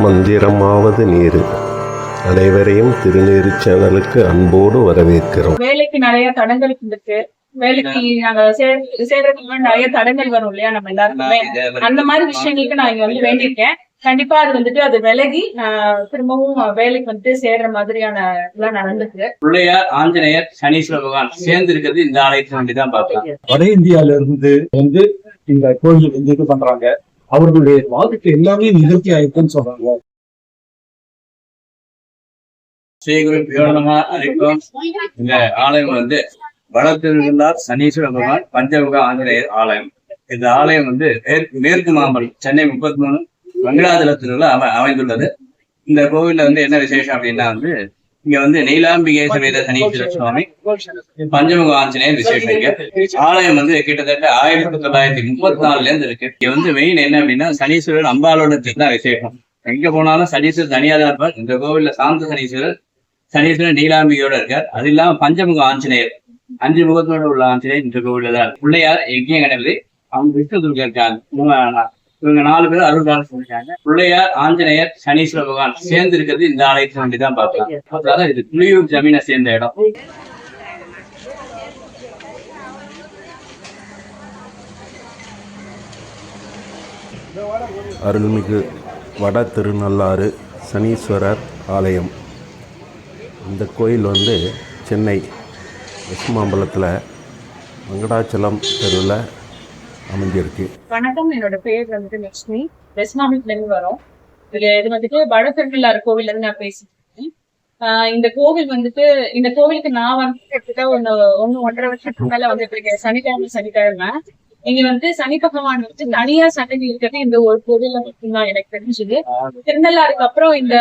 மந்திரமாவது நீரு. அனைவரையும் திருநீறு சேனலுக்கு அன்போடு வரவேற்கிறோம். வேலைக்கு நிறைய தடங்கள் இருந்துச்சு. வேலைக்கு நாங்க சேர்றதுக்கு நிறைய தடங்கள் வரும் இல்லையா நம்ம எல்லாருக்குமே? அந்த மாதிரி விஷயங்களுக்கு நான் இங்க வந்து வேண்டியிருக்கேன். கண்டிப்பா அது வந்துட்டு அது விலகி நான் திரும்பவும் வேலைக்கு வந்துட்டு சேர்ற மாதிரியான இதெல்லாம் நடந்துச்சு பிள்ளையார் ஆஞ்சநேயர் சனீஸ்வர பகவான் சேர்ந்து இருக்கிறது இந்த ஆலயத்தை வேண்டி தான் பார்க்கலாம். வட இந்தியால இருந்து வந்து இந்த கோயில் வந்து இது பண்றாங்க. அவர்களுடைய வாழ்க்கை எல்லாமே நிகழ்ச்சி ஆயிருக்குன்னு சொல்றாங்க. ஸ்ரீகுரு இந்த ஆலயம் வந்து வடத்திருந்தார் சனீஸ்வர பகவான் பஞ்சமுக ஆஞ்சநேயர் ஆலயம். இந்த ஆலயம் வந்து மேற்கு- மேற்கு சென்னை முப்பத்தி மூணு வெங்கடாச்சலத்தில் அமை அமைந்துள்ளது. இந்த கோவில்ல வந்து என்ன விசேஷம் அப்படின்னா வந்து இங்க வந்து நீலாம்பிகை சமேத சனீஸ்வர சுவாமி பஞ்சமுக ஆஞ்சநேயர் விசேஷம் இங்க ஆலயம் வந்து கிட்டத்தட்ட ஆயிரத்தி தொள்ளாயிரத்தி முப்பத்தி நாலுல இருந்து இருக்கு. இங்க வந்து மெயின் என்ன அப்படின்னா சனீஸ்வரர் அம்பாலோட தான் விசேஷம். எங்க போனாலும் சனீஸ்வரர் தனியா தான் இருப்பார். இந்த கோவில்ல சாந்த சனீஸ்வரர் சனீஸ்வரர் நீலாம்பிகையோட இருக்கார். அது இல்லாம பஞ்சமுக ஆஞ்சநேயர் அஞ்சு முகத்தோட உள்ள ஆஞ்சநேயர் இந்த கோவில்ல தான் இருக்கு. பிள்ளையார் எங்கேயும் கிடையாது. அவங்க விஷ்ணு துர்கா இருக்காங்க இவங்க நாலு பேர் அருள்காலம் சொல்லிட்டாங்க. பிள்ளையார் ஆஞ்சநேயர் சனீஸ்வர பகவான் சேர்ந்து இருக்கிறது இந்த ஆலயத்தை வேண்டிதான் பார்க்கலாம். அதாவது இது புளியூர் ஜமீனை சேர்ந்த இடம். அருள்மிகு வட திருநள்ளாறு சனீஸ்வரர் ஆலயம். இந்த கோயில் வந்து சென்னை வெஸ்மாம்பலத்தில் வெங்கடாச்சலம் தெருவில் அமைஞ்சிருக்கு. வணக்கம் என்னோட பேர் வந்துட்டு லட்சுமி வெஸ்மாமிட்ல இருந்து வரோம். இது இது வந்துட்டு வடதிருவிழார் கோவில் இருந்து நான் பேசிட்டு இருக்கேன். ஆஹ் இந்த கோவில் வந்துட்டு இந்த கோவிலுக்கு நான் வந்து கிட்டத்தட்ட ஒண்ணு ஒண்ணு ஒன்றரை வருஷத்துக்கு மேல வந்து இருக்கேன் சனிக்கிழமை சனிக்கிழமை. இங்க வந்து சனி பகவான் வந்து தனியா சன்னதி இருக்கிறது இந்த ஒரு கோவில்ல மட்டும்தான் எனக்கு தெரிஞ்சது. திருநள்ளாருக்கு அப்புறம் இந்த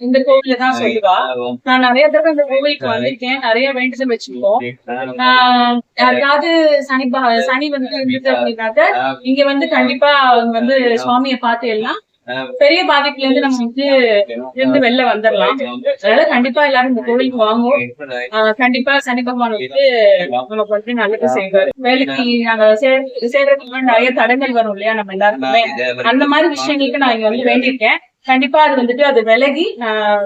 இந்த கோவில தான் சொல்லுவா. நான் நிறைய தடவை இந்த கோவிலுக்கு வந்திருக்கேன். நிறைய வேண்டுதல் வச்சிருக்கோம். ஆஹ் யாருக்காவது சனி சனி வந்து இருந்தது அப்படின்னாக்க இங்க வந்து கண்டிப்பா வந்து சுவாமியை பார்த்து எல்லாம் பெரிய பாதிப்புல இருந்து நம்ம வந்து இருந்து வெளில வந்துடலாம் அதனால கண்டிப்பா எல்லாரும் இந்த கோவிலுக்கு வாங்குவோம். ஆஹ் கண்டிப்பா சனி பகவான் வந்து நமக்கு வந்து நல்லது செய்வார். வேலைக்கு நாங்க சே- சேர்றதுக்கு நிறைய தடங்கள் வரும் இல்லையா? நம்ம எல்லாருக்குமே. அந்த மாதிரி விஷயங்களுக்கு நான் இங்க வந்து வேண்டியிருக்கேன். கண்டிப்பா அது வந்துட்டு அது விலகி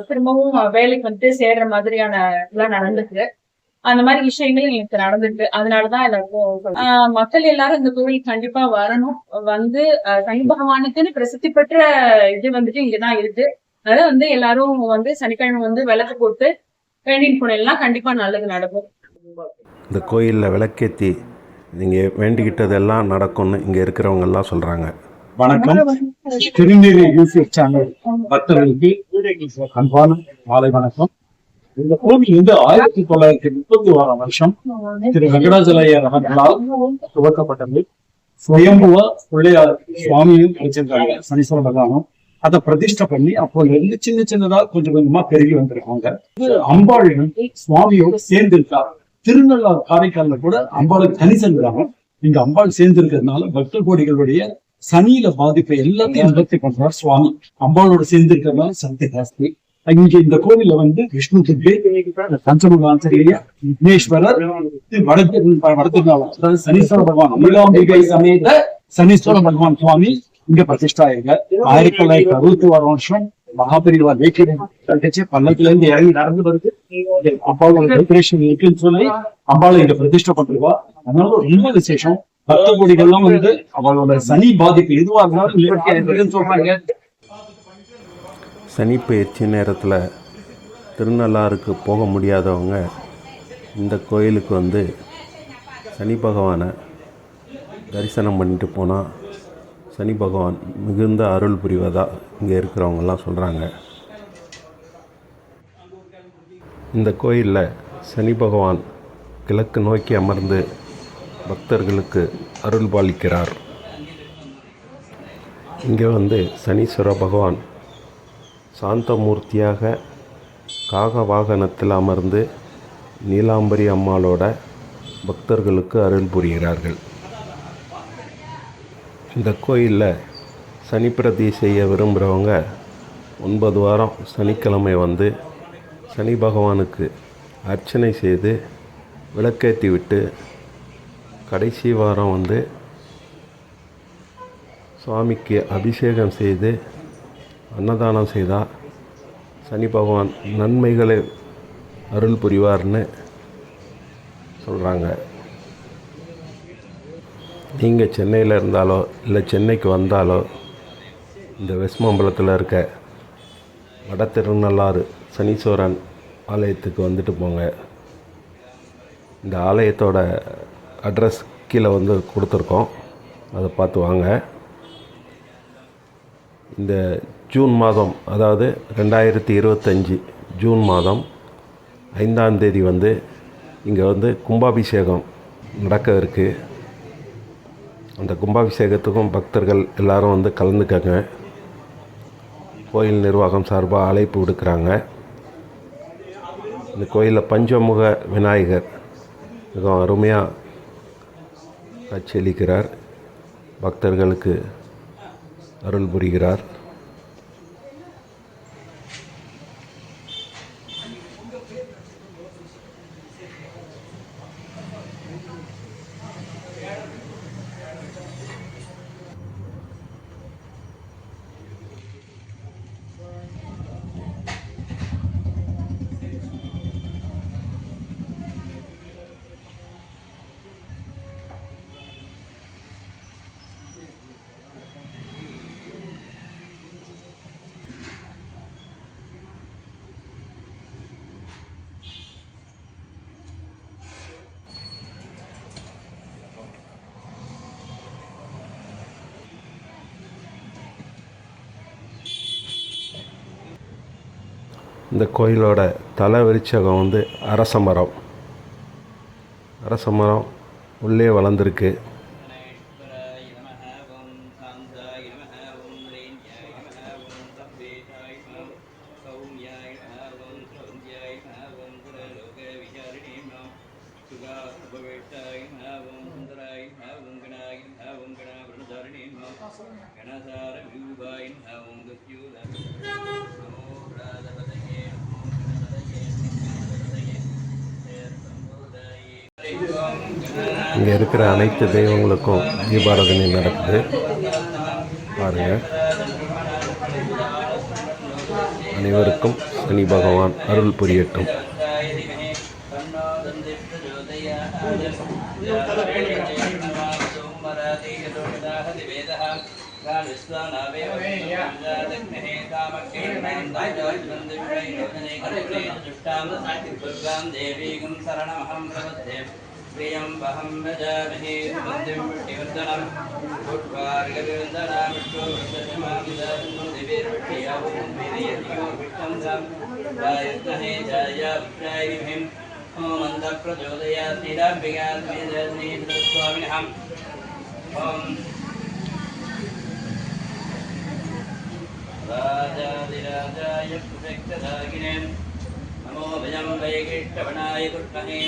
திரும்பவும் வேலைக்கு வந்துட்டு சேர்ற மாதிரியான இதெல்லாம் நடந்துச்சு அந்த மாதிரி விஷயங்கள் எனக்கு நடந்துருக்கு அதனாலதான் எல்லாருக்கும் மக்கள் எல்லாரும் இந்த கோவில் கண்டிப்பா வரணும். வந்து சனி பகவானுக்குன்னு பிரசித்தி பெற்ற இது வந்துட்டு இங்கதான் இருக்கு. அதனால வந்து எல்லாரும் வந்து சனிக்கிழமை வந்து விளக்கு போட்டு வேண்டின் போனெல்லாம் கண்டிப்பா நல்லது நடக்கும். இந்த கோயிலில் விளக்கேற்றி நீங்கள் வேண்டிக்கிட்டதெல்லாம் நடக்கும்னு இங்கே இருக்கிறவங்க எல்லாம் சொல்கிறாங்க வணக்கம். திருநீர் யூடியூப் சேனல் பக்தர்களுக்கு அன்பான மாலை வணக்கம். இந்த கோவில் வந்து ஆயிரத்தி தொள்ளாயிரத்தி முப்பத்தி ஓராம் வருஷம் திரு வெங்கடாஜலையர் அவர்களால் துவக்கப்பட்டது சுயம்புவா பிள்ளையார் சுவாமியும் வச்சிருக்காங்க சனீஸ்வர பகவானும் அதை பிரதிஷ்டை பண்ணி அப்போ இருந்து சின்ன சின்னதா கொஞ்சம் கொஞ்சமா பெருகி வந்திருக்காங்க. இது அம்பாள் சுவாமியோட சேர்ந்து இருக்கார் திருநள்ளாறு காரைக்கால கூட அம்பாளுக்கு தனி செல்கிறாங்க இங்க அம்பாள் சேர்ந்து இருக்கிறதுனால பக்த கோடிகளுடைய சனியில பாதிப்பை எல்லாத்தையும் நிவர்த்தி பண்றார் சுவாமி. அம்பாளோட சேர்ந்து இருக்கிறதுனால சக்தி ஜாஸ்தி. இங்க இந்த கோவில்ல வந்து விஷ்ணு துர்கை பஞ்சமுகாஞ்சரிய விக்னேஸ்வரர் வடக்கு வடத்திருநாளம் அதாவது சனீஸ்வர பகவான் நீலாம்பிகை சமேத சனீஸ்வர பகவான் சுவாமி இங்க பிரதிஷ்டா ஆயிருக்க ஆயிரத்தி தொள்ளாயிரத்தி அறுபத்தி ஒரு வருஷம் மகாபெரிவா வேட்டி கட்டிச்சு பல்லத்துல இருந்து இறங்கி நடந்து வருது. அம்பாவோட டெக்கரேஷன் இருக்குன்னு சொல்லி அம்பாவை இங்க பிரதிஷ்டை பண்ணிருவா அதனால ரொம்ப விசேஷம். பக்த கோடிகள்லாம் வந்து அவளோட சனி பாதிப்பு எதுவா இருந்தாலும் சொல்றாங்க. சனி பயிற்சி நேரத்தில் திருநள்ளாறுக்கு போக முடியாதவங்க இந்த கோயிலுக்கு வந்து சனி பகவானை தரிசனம் பண்ணிட்டு போனால் சனி பகவான் மிகுந்த அருள் புரிவதாக இங்கே இருக்கிறவங்கெல்லாம் சொல்கிறாங்க இந்த கோயிலில் சனி பகவான் கிழக்கு நோக்கி அமர்ந்து பக்தர்களுக்கு அருள் பாலிக்கிறார் இங்கே வந்து சனீஸ்வர பகவான் சாந்தமூர்த்தியாக காக வாகனத்தில் அமர்ந்து நீலாம்பரி அம்மாளோட பக்தர்களுக்கு அருள் புரிகிறார்கள். இந்த கோயிலில் சனிப்பிரதி செய்ய விரும்புகிறவங்க ஒன்பது வாரம் சனிக்கிழமை வந்து சனி பகவானுக்கு அர்ச்சனை செய்து விளக்கேற்றி விட்டு கடைசி வாரம் வந்து சுவாமிக்கு அபிஷேகம் செய்து அன்னதானம் செய்தால் சனி பகவான் நன்மைகளை அருள் புரிவார்னு சொல்கிறாங்க நீங்கள் சென்னையில் இருந்தாலோ இல்லை சென்னைக்கு வந்தாலோ இந்த வெஸ்மம்பலத்தில் இருக்க வட திருநள்ளாறு சனீஸ்வரன் ஆலயத்துக்கு வந்துட்டு போங்க. இந்த ஆலயத்தோட அட்ரஸ் கீழே வந்து கொடுத்துருக்கோம். அதை பார்த்து வாங்க. இந்த ஜூன் மாதம் அதாவது ரெண்டாயிரத்தி இருபத்தஞ்சி ஜூன் மாதம் ஐந்தாம் தேதி வந்து இங்கே வந்து கும்பாபிஷேகம் நடக்க இருக்குது அந்த கும்பாபிஷேகத்துக்கும் பக்தர்கள் எல்லாரும் வந்து கலந்துக்கங்க. கோயில் நிர்வாகம் சார்பாக அழைப்பு விடுக்கிறாங்க. இந்த கோயிலில் பஞ்சமுக விநாயகர் மிகவும் அருமையாக காட்சியளிக்கிறார் பக்தர்களுக்கு அருள் புரிகிறார். இந்த கோயிலோட தலை விருட்சகம் வந்து அரச மரம். அரச மரம் உள்ளே வளர்ந்துருக்கு. இங்கே இருக்கிற அனைத்து தெய்வங்களுக்கும் தீபாராதனை நடக்குது. பாருங்கள் அனைவருக்கும் சனி பகவான் அருள் புரியட்டும் தேவீகம் சரணமகம் பிரபத்தே प्रियं वहं भजामहे बुद्धिं विवर्धनं भुट्वार्गविन्दनामिष्टो जय विभ्रायिभिम् ॐ अन्तःप्रचोदयात् नीडाम्बिकात्मेदस्वामिनः ॐ राजाधिराजाय प्रत्यक्षदागिने नमो भजं वैकिष्टवणाय कुर्महे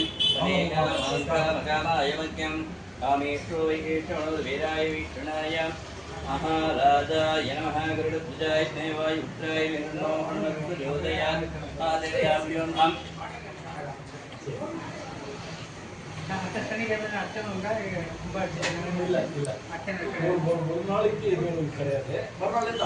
कामाय मह्यं कामेष्टो वैकिष्टवणोदवीराय विष्णुनाय महाराजाय नमः गरुडध्वजाय स्नेवायुत्राय विष्णोर्णप्रचोदयात् आदिर्याभ्यों नमः ஒரு நாளைக்கு எதுவும் கிடையாது பரவாயில்ல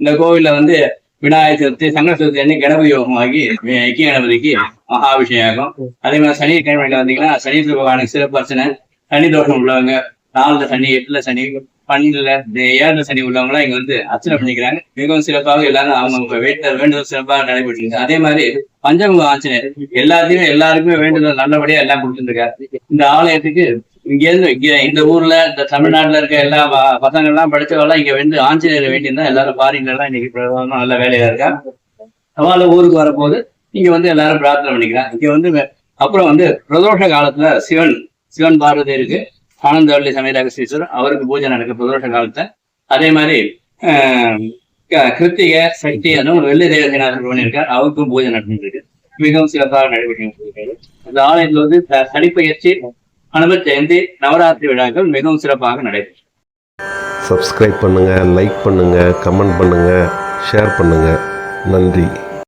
இந்த கோவில்ல வந்து விநாயகர் சதுர்த்தி சங்கர சதுர்த்தி அன்னைக்கு கணபதி யோகமாகி ஐக்கிய கணபதிக்கு மகாபிஷேகம் அதே மாதிரி சனிக்கிழமையில வந்தீங்கன்னா சனி பகவானுக்கு சிறப்பு அர்ச்சனை சனி தோஷம் உள்ளவங்க நாலுல சனி எட்டுல சனி பன்னெண்டுல ஏழுல சனி உள்ளவங்க இங்க வந்து அர்ச்சனை பண்ணிக்கிறாங்க. மிகவும் சிறப்பாக எல்லாரும் அவங்க வேண்டுதல் வேண்டுதல் சிறப்பாக நடைபெற்று அதே மாதிரி பஞ்சமுக ஆஞ்சநேயர் எல்லாத்தையுமே எல்லாருக்குமே வேண்டுதல் நல்லபடியா எல்லாம் கொடுத்துருக்காரு இந்த ஆலயத்துக்கு இங்க இருந்து இங்க இந்த ஊர்ல இந்த தமிழ்நாட்டுல இருக்க எல்லா பசங்க எல்லாம் படிச்சவெல்லாம் இங்க வந்து ஆஞ்சநேயர் வேண்டியிருந்தா எல்லாரும் ஃபாரின்ல எல்லாம் இன்னைக்கு நல்ல வேலையா இருக்கா? அவள ஊருக்கு வரப்போது இங்க வந்து எல்லாரும் பிரார்த்தனை பண்ணிக்கலாம். இங்க வந்து அப்புறம் வந்து பிரதோஷ காலத்துல சிவன் சிவன் பார்வதி இருக்கு. ஆனந்தவள்ளி சமேத அகஸ்தீஸ்வரர் அவருக்கு பூஜை நடக்கு பிரதோஷ காலத்துல. அதே மாதிரி ஆஹ் கிருத்திகை சக்தி அதுவும் வெள்ளி தேவசேனாசர் பண்ணியிருக்கார். அவருக்கும் பூஜை நடந்துட்டு இருக்கு. மிகவும் சிறப்பாக நடைபெற்று இந்த ஆலயத்துல வந்து சனிப்பயிற்சி சனிப்பெயர்ச்சி ஜெயந்தி நவராத்திரி விழாக்கள் மிகவும் சிறப்பாக நடைபெறும் சப்ஸ்கிரைப் பண்ணுங்கள் லைக் பண்ணுங்கள் கமெண்ட் பண்ணுங்கள் ஷேர் பண்ணுங்கள் நன்றி.